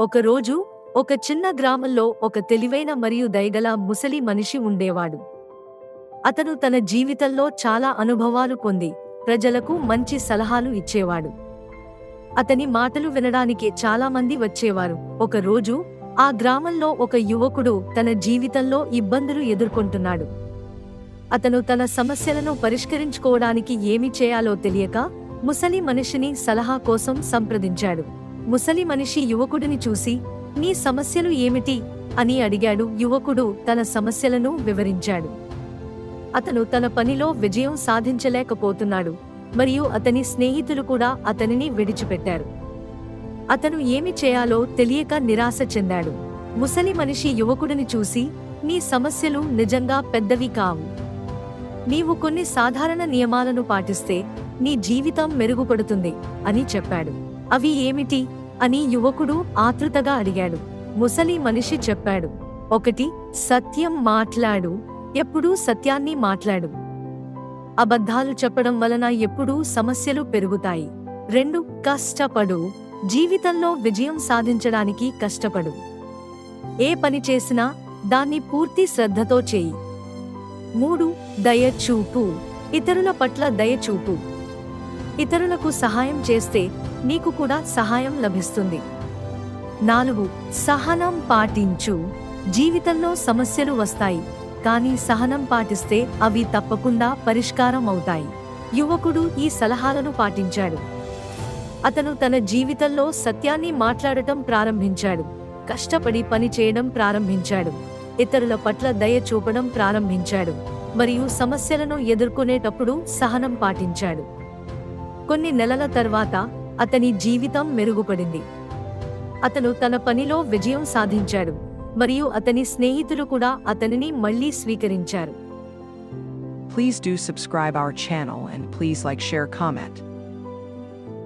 ఒకరోజు ఒక చిన్న గ్రామంలో ఒక తెలివైన మరియు దయగల ముసలి మనిషి ఉండేవాడు. అతను తన జీవితంలో చాలా అనుభవాలు పొంది ప్రజలకు మంచి సలహాలు ఇచ్చేవాడు. అతని మాటలు వినడానికి చాలా మంది వచ్చేవారు. ఒకరోజు ఆ గ్రామంలో ఒక యువకుడు తన జీవితంలో ఇబ్బందులు ఎదుర్కొంటున్నాడు. అతను తన సమస్యలను పరిష్కరించుకోవడానికి ఏమి చేయాలో తెలియక ముసలి మనిషిని సలహా కోసం సంప్రదించాడు. ముసలి మనిషి యువకుడిని చూసి నీ సమస్యలు ఏమిటి? అని అడిగాడు. యువకుడు తన సమస్యలను వివరించాడు. అతను తన పనిలో విజయం సాధించలేకపోతున్నాడు మరియు అతని స్నేహితులు కూడా అతనిని విడిచిపెట్టారు. అతను ఏమి చేయాలో తెలియక నిరాశ చెందాడు. ముసలి మనిషి యువకుడిని చూసి నీ సమస్యలు నిజంగా పెద్దవి కావు. నీవు కొన్ని సాధారణ నియమాలను పాటిస్తే నీ జీవితం మెరుగుపడుతుంది అని చెప్పాడు. అవి ఏమిటి? అని యువకుడు ఆతృతగా అడిగాడు. ముసలి మనిషి చెప్పాడు. ఒకటి సత్యం మాట్లాడు. ఎప్పుడూ సత్యాన్ని మాట్లాడు. అబద్ధాలు చెప్పడం వలన ఎప్పుడూ సమస్యలు పెరుగుతాయి. రెండు కష్టపడు. జీవితంలో విజయం సాధించడానికి కష్టపడు. ఏ పని చేసినా దాన్ని పూర్తి శ్రద్ధతో చేయి. మూడు దయచూపు ఇతరుల పట్ల దయచూపు ఇతరులకు సహాయం చేస్తే నీకు కూడా సహాయం లభిస్తుంది. నాలుగు సహనం పాటించు. జీవితంలో సమస్యలు వస్తాయి కానీ సహనం పాటిస్తే అవి తప్పకుండా పరిష్కారం అవుతాయి. యువకుడు ఈ సలహాలను పాటించాడు. అతను తన జీవితంలో సత్యాన్ని మాట్లాడటం ప్రారంభించాడు. కష్టపడి పని చేయడం ప్రారంభించాడు. ఇతరుల పట్ల దయ చూపడం ప్రారంభించాడు. మరియు సమస్యలను ఎదుర్కొనేటప్పుడు సహనం పాటించాడు. కొన్ని నెలల తర్వాత అతని జీవితం మెరుగుపడింది అతను తన పనిలో విజయం సాధించాడు మరియు అతని స్నేహితులు కూడా అతనిని మళ్ళీ స్వీకరించారు Please do subscribe our channel and please like share comment.